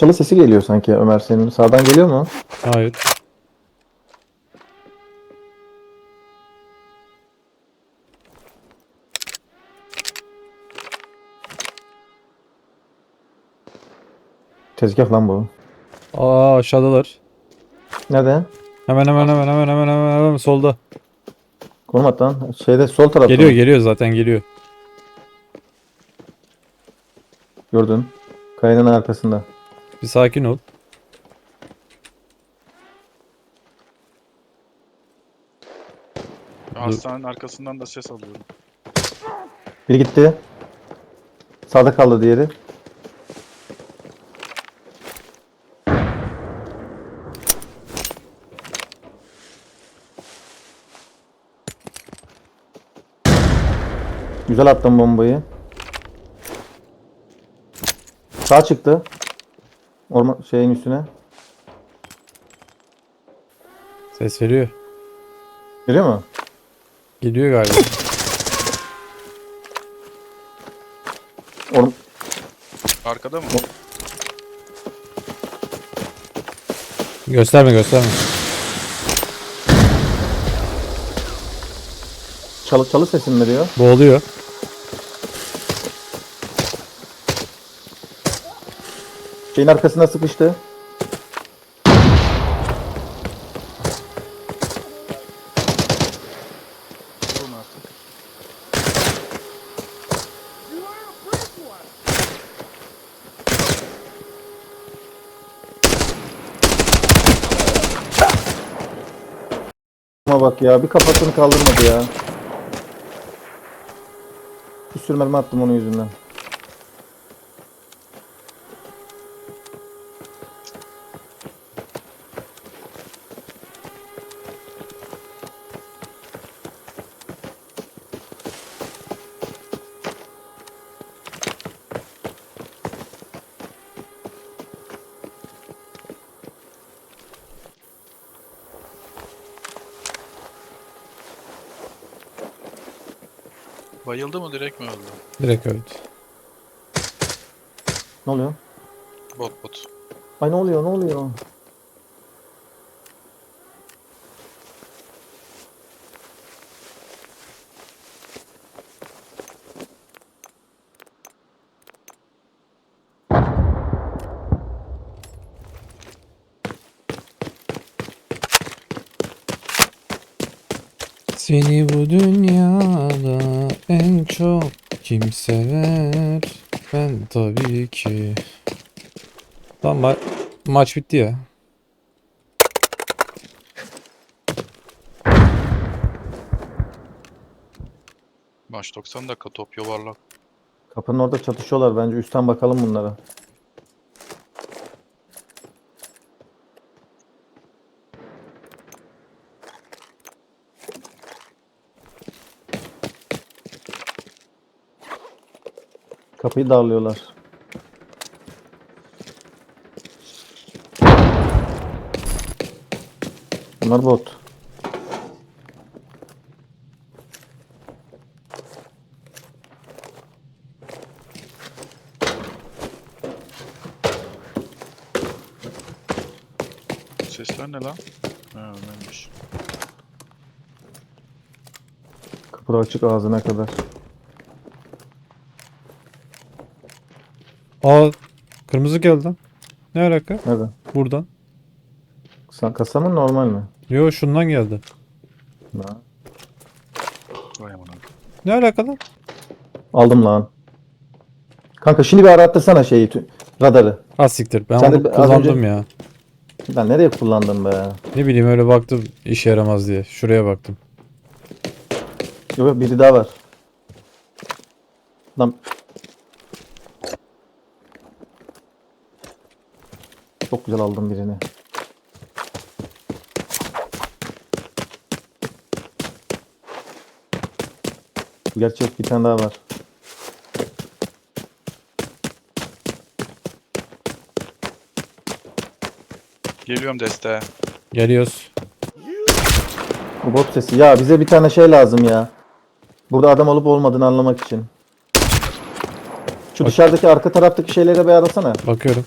çalı sesi geliyor sanki Ömer senin. Sağdan geliyor mu? Hayır. Tezgah lan bu. Aa aşağıdalar. Nerede? Hemen hemen hemen hemen hemen hemen hemen solda. Konum lan. Şeyde sol tarafta. Geliyor mı? geliyor zaten geliyor. Gördün. Kayanın arkasında. Bir sakin ol. Hastanenin arkasından da ses alıyorum. Biri gitti. Sağda kaldı diğeri. Güzel attım bombayı. Sağ çıktı. Orman şeyin üstüne. Ses veriyor. Görüyor mu? Geliyor galiba. Or Arkada mı? Gösterme gösterme. çalı, çalı sesi mi veriyor? Boğuluyor. Şeyin arkasına sıkıştı. Vurun bak ya bir kafasını kaldırmadı ya. Bir sürü attım onun yüzünden. Bayıldı mı direkt mi öldü? Direkt öldü. Ne oluyor? Bot bot. Ay ne oluyor ne oluyor? Seni bu dünyada en çok kim sever? Ben tabii ki. Tamam ma- maç bitti ya. Maç 90 dakika top yuvarlak. Kapının orada çatışıyorlar bence üstten bakalım bunlara. Kapıyı darlıyorlar. Bunlar bot. Sesler ne lan? Ha öyleymiş. Kapı açık ağzına kadar. Aa kırmızı geldi lan. Ne alaka? Nerede? Buradan. Sen kasa mı normal mi? Yo şundan geldi. Ha. Vay amına. Ne alaka lan? Aldım lan. Kanka şimdi bir arattırsana şeyi tü- radarı. Ha siktir. Ben Sen de onu az kullandım önce- ya. Lan nereye kullandın be? Ne bileyim öyle baktım işe yaramaz diye. Şuraya baktım. Yok yok biri daha var. Lan. Çok güzel aldım birini. Gerçek bir tane daha var. Geliyorum desteğe. Geliyoruz. Bu bot sesi. Ya bize bir tane şey lazım ya. Burada adam olup olmadığını anlamak için. Şu dışarıdaki arka taraftaki şeylere bir arasana. Bakıyorum.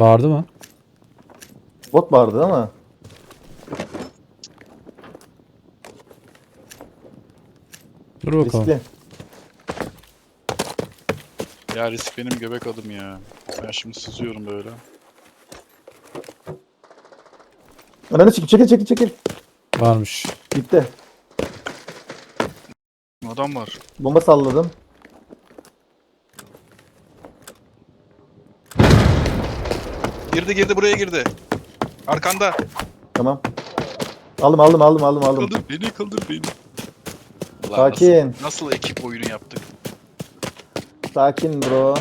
Bağırdı mı? Bot vardı ama. Dur bakalım. Riskli. Ya risk benim göbek adım ya. Ben şimdi sızıyorum böyle. Ananı çekil çekil çekil çekil. Varmış. Gitti. Adam var. Bomba salladım. Girdi girdi buraya girdi. Arkanda. Tamam. Aldım aldım aldım aldım aldım. Kaldır beni kaldır beni. Ulan Sakin. Nasıl, nasıl ekip oyunu yaptık? Sakin bro.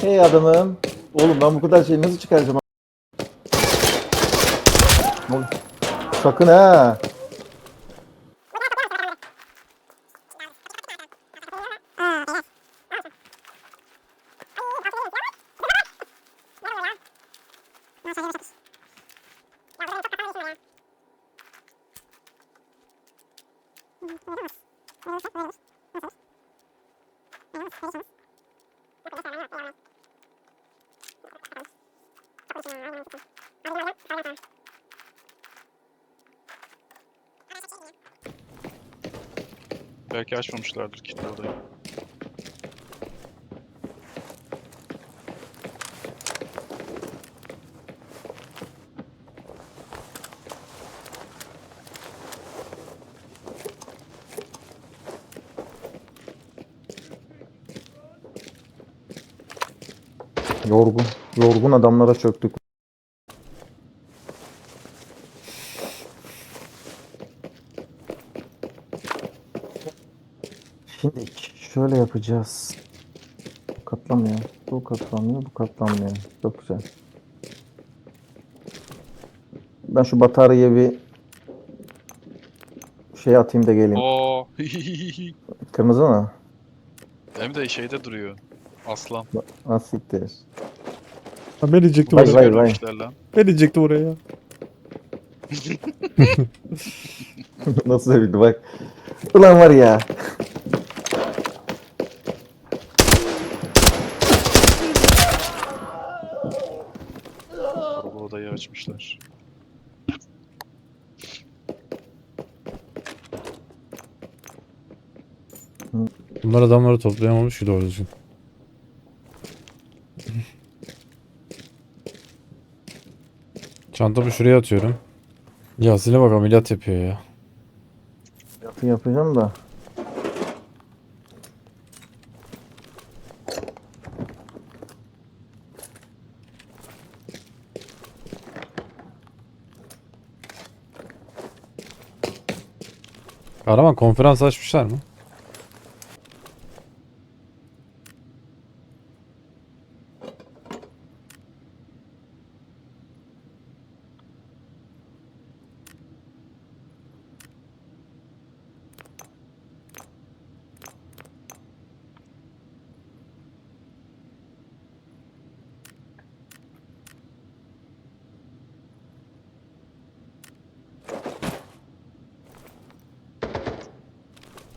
Hey adamım. Oğlum ben bu kadar şeyi nasıl çıkaracağım? Oğlum, Sakın ha. Belki açmamışlardır kitle odayı. Yorgun. Yorgun adamlara çöktük. Şimdi şöyle yapacağız. Bu katlamıyor. Bu katlanmıyor. Bu katlanmıyor. Çok güzel. Ben şu bataryaya bir şey atayım da geleyim. Oo. Kırmızı mı? Hem de şeyde duruyor. Aslan. Nasıl siktir? Ha, ben inecektim Vay oraya. vay. Lan. Ben inecektim oraya. Nasıl sevildi bak. Ulan var ya. Bu odayı açmışlar. Bunlar adamları toplayamamış ki doğru düzgün. Çantamı şuraya atıyorum. Yasin'e bak ameliyat yapıyor ya. Yapı yapacağım da. Kahraman konferans açmışlar mı?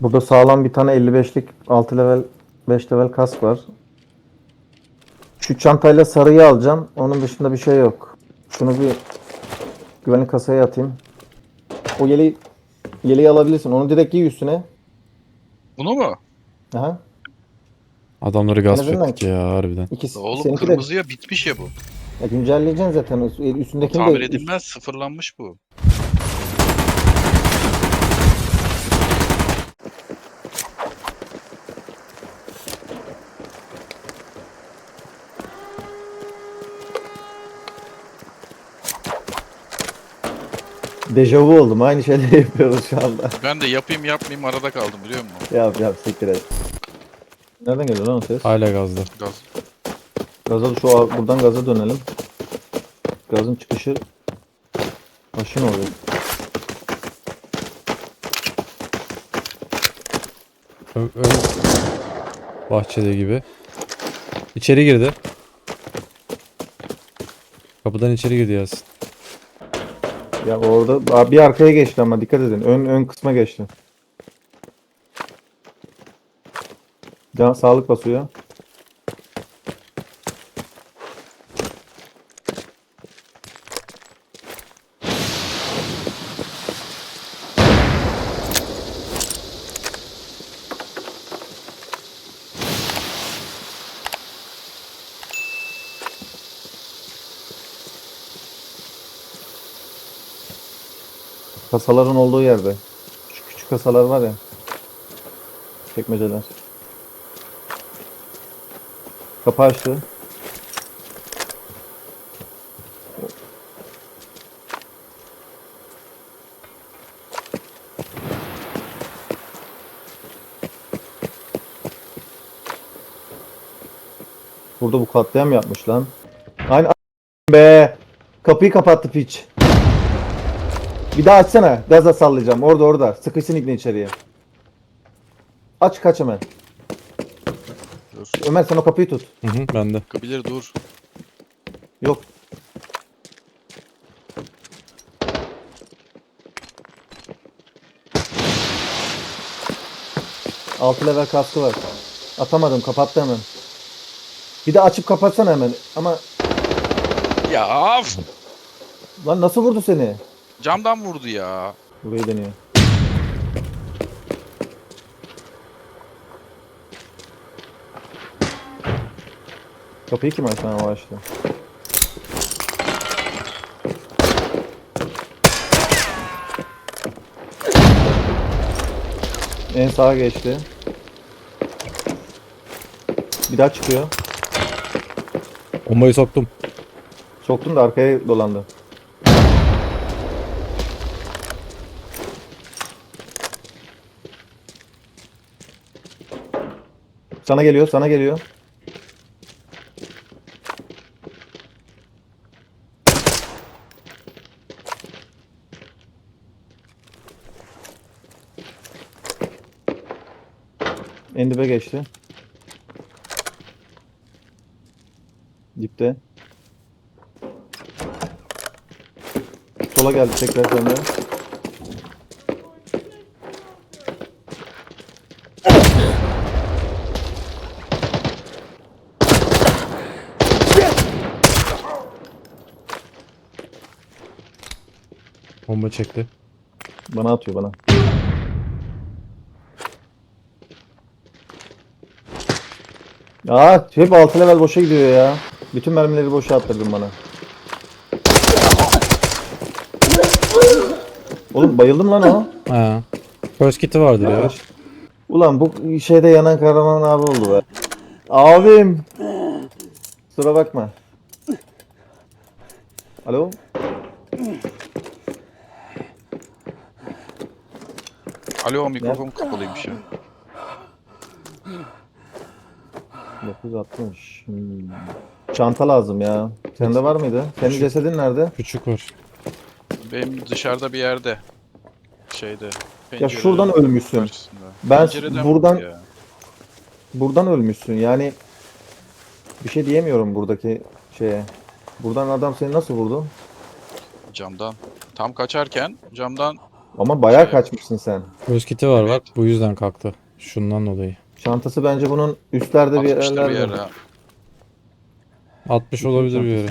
Burada sağlam bir tane 55'lik 6 level 5 level kask var. Şu çantayla sarıyı alacağım. Onun dışında bir şey yok. Şunu bir güvenlik kasaya atayım. O yeleği yeleği alabilirsin. Onu direkt giy üstüne. Bunu mu? Aha. Adamları gasp azından- ettik ya harbiden. İkisi. Oğlum Seninki de kırmızıya bitmiş ya bu. ya güncelleyeceksin zaten. Üstündekini Tamir de edilmez sıfırlanmış bu. Dejavu oldum. Aynı şeyleri yapıyoruz şu anda. Ben de yapayım yapmayayım arada kaldım biliyor musun? yap yap siktir et. Nereden geliyor lan o ses? Hala gazda. Gaz. Gaza şu a- buradan gaza dönelim. Gazın çıkışı başın oluyor. Ön, ön bahçede gibi. İçeri girdi. Kapıdan içeri girdi Yasin. Ya orada bir arkaya geçti ama dikkat edin. Ön ön kısma geçti. Can sağlık basıyor. Kasaların olduğu yerde. Şu küçük kasalar var ya. Çekmeceler. Kapı açtı. Burada bu katliam yapmış lan. Aynen be. Kapıyı kapattı piç. Bir daha açsana. Gaza sallayacağım. Orada orada. Sıkışsın ikne içeriye. Aç kaç hemen. Dur. Ömer sen o kapıyı tut. Hı hı bende. Bakabilir dur. Yok. Altı level kaskı var. Atamadım kapattı hemen. Bir de açıp kapatsana hemen. Ama Ya af! lan nasıl vurdu seni? Camdan vurdu ya. Burayı deniyor. Kapıyı kim açtı ama açtı? En sağa geçti. Bir daha çıkıyor. Bombayı soktum. Soktun da arkaya dolandı. Sana geliyor, sana geliyor. Endibe geçti. Dipte. Sola geldi tekrar sende. Bomba çekti. Bana atıyor bana. Aa, hep 6 level boşa gidiyor ya. Bütün mermileri boşa attırdın bana. Oğlum bayıldım lan o. Ha. First kit'i vardır ya. Ulan bu şeyde yanan kahraman abi oldu be. Abim. Kusura bakma. Alo? Alo mikrofon kapalıymış ya. 960. Hmm. Çanta lazım ya. Sende var mıydı? Senin cesedin nerede? Küçük var. Benim dışarıda bir yerde. Şeyde. Ya şuradan ölmüşsün. karşısında. Ben Pencereden buradan vurdu ya. buradan ölmüşsün. Yani bir şey diyemiyorum buradaki şeye. Buradan adam seni nasıl vurdu? Camdan. Tam kaçarken camdan Ama bayağı kaçmışsın sen. First kit'i var bak. Bu yüzden kalktı. Şundan dolayı. Çantası bence bunun üstlerde bir atmıştır bir yerlerde. yere. 60 olabilir bir yere.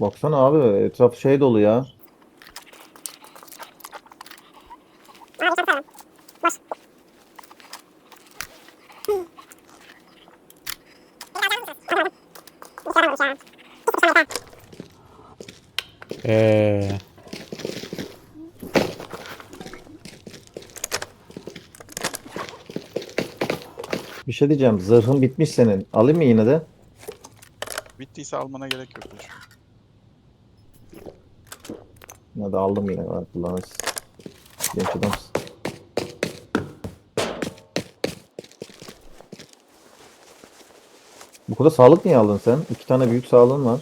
Baksana abi etraf şey dolu ya. Bir şey diyeceğim. Zırhın bitmiş senin. Alayım mı yine de? Bittiyse almana gerek yok. hocam. Hadi aldım yine. Var kullanırız. Genç adamsın. Bu kadar sağlık niye aldın sen? İki tane büyük sağlığın var.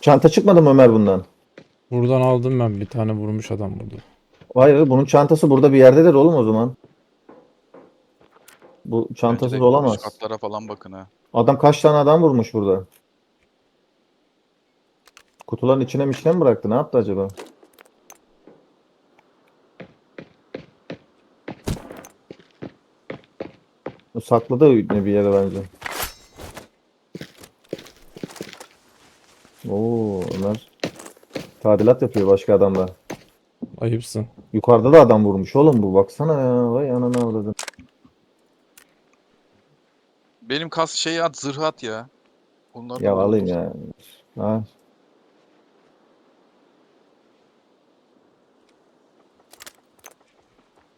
Çanta çıkmadı mı Ömer bundan? Buradan aldım ben bir tane vurmuş adam burada. Vay be bunun çantası burada bir yerdedir oğlum o zaman. Bu çantasız olamaz. Katlara falan bakın ha. Adam kaç tane adam vurmuş burada? Kutuların içine mi içine mi bıraktı? Ne yaptı acaba? Sakladı ne bir yere bence. Oo, onlar tadilat yapıyor başka adamla. Ayıpsın. Yukarıda da adam vurmuş oğlum bu baksana ya. Vay anana avradın. Benim kas şeyi at zırh at ya. Onlar Ya alayım ya. Ha.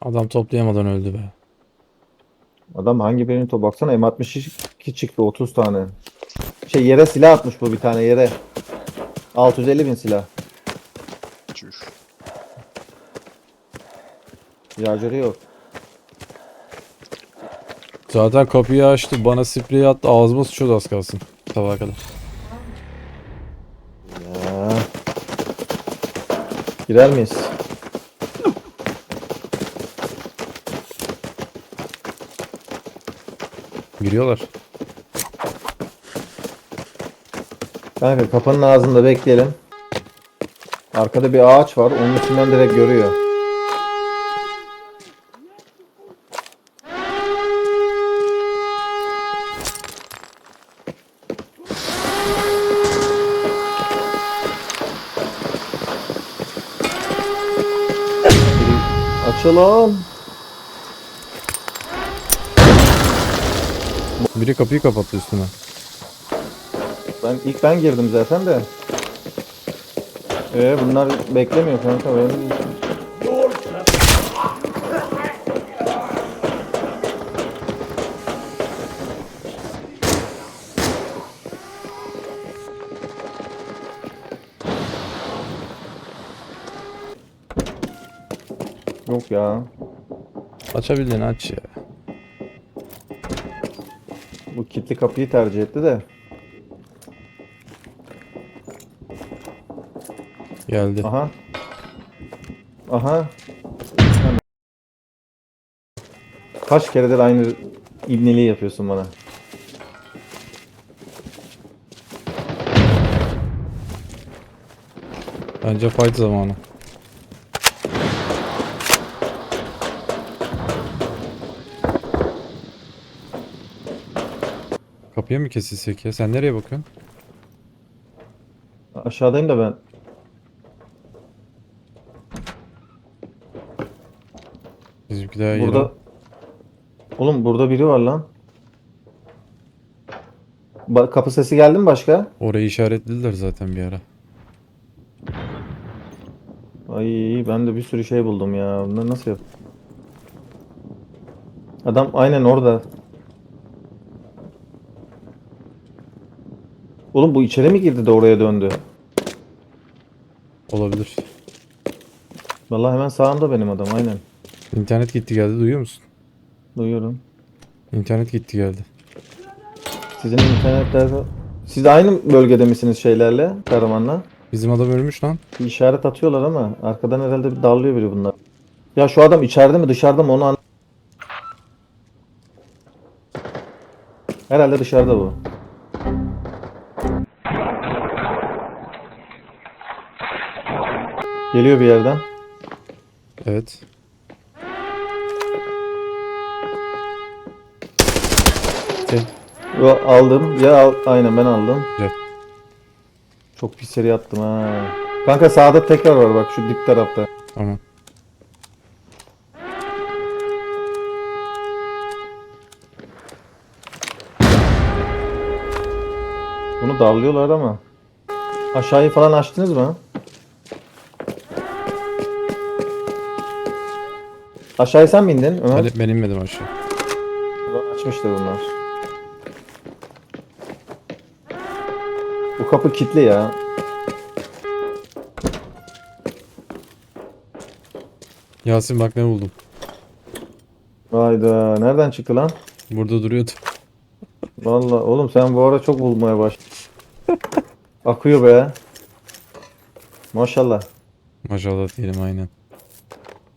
Adam toplayamadan öldü be. Adam hangi birini to baksana M62 çıktı 30 tane. Şey yere silah atmış bu bir tane yere. 650 bin silah. Çüş. Yağcırı yok. Zaten kapıyı açtı. Bana sprey attı. Ağzıma sıçıyordu az kalsın. Sabaha kadar. Ya. Girer miyiz? Giriyorlar. Kanka kapının ağzında bekleyelim. Arkada bir ağaç var. Onun içinden direkt görüyor. Açalım. Biri kapıyı kapattı üstüne. Ben ilk ben girdim zaten de. Ee bunlar beklemiyor kanka benim. Yok ya. Açabildiğini aç ya. Bu kilitli kapıyı tercih etti de. Geldi. Aha. Aha. Kaç keredir aynı ibneliği yapıyorsun bana. Bence fight zamanı. Kapıya mı kesilsek ya? Sen nereye bakıyorsun? Aşağıdayım da ben. Bizimki daha iyi. Burada. Oğlum burada biri var lan. Ba- kapı sesi geldi mi başka? Orayı işaretlediler zaten bir ara. Ay ben de bir sürü şey buldum ya. Bunları nasıl yap? Adam aynen orada. Oğlum bu içeri mi girdi de oraya döndü? Olabilir. Vallahi hemen sağımda benim adam aynen. İnternet gitti geldi duyuyor musun? Duyuyorum. İnternet gitti geldi. Sizin internetlerde... Siz aynı bölgede misiniz şeylerle, Karaman'la? Bizim adam ölmüş lan. Bir işaret atıyorlar ama arkadan herhalde bir darlıyor biri bunlar. Ya şu adam içeride mi dışarıda mı onu an... Herhalde dışarıda bu. Geliyor bir yerden. Evet. Sen Yo, aldım. Ya al, aynen ben aldım. Güzel. Çok pis seri attım ha. Kanka sağda tekrar var bak şu dip tarafta. tamam. Bunu darlıyorlar ama. Aşağıyı falan açtınız mı? Aşağıya sen mi indin Ömer? Ben, ben inmedim aşağı. Açmıştır bunlar. Bu kapı kilitli ya. Yasin bak ne buldum. Hayda nereden çıktı lan? Burada duruyordu. Vallahi oğlum sen bu ara çok bulmaya başladın. Akıyor be. Maşallah. Maşallah diyelim aynen.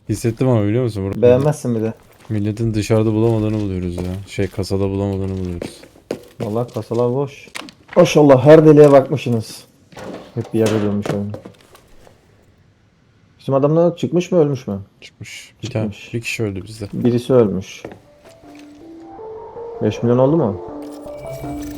Hissettim ama biliyor musun? Burada Beğenmezsin bir de. Milletin dışarıda bulamadığını buluyoruz ya. Şey kasada bulamadığını buluyoruz. Vallahi kasalar boş. Maşallah her deliğe bakmışsınız. Hep bir yere dönmüş oyun. Bizim adamlar çıkmış mı ölmüş mü? Çıkmış. Bir tane Çıkmış. bir kişi öldü bizde. Birisi ölmüş. 5 milyon oldu mu? 5,5.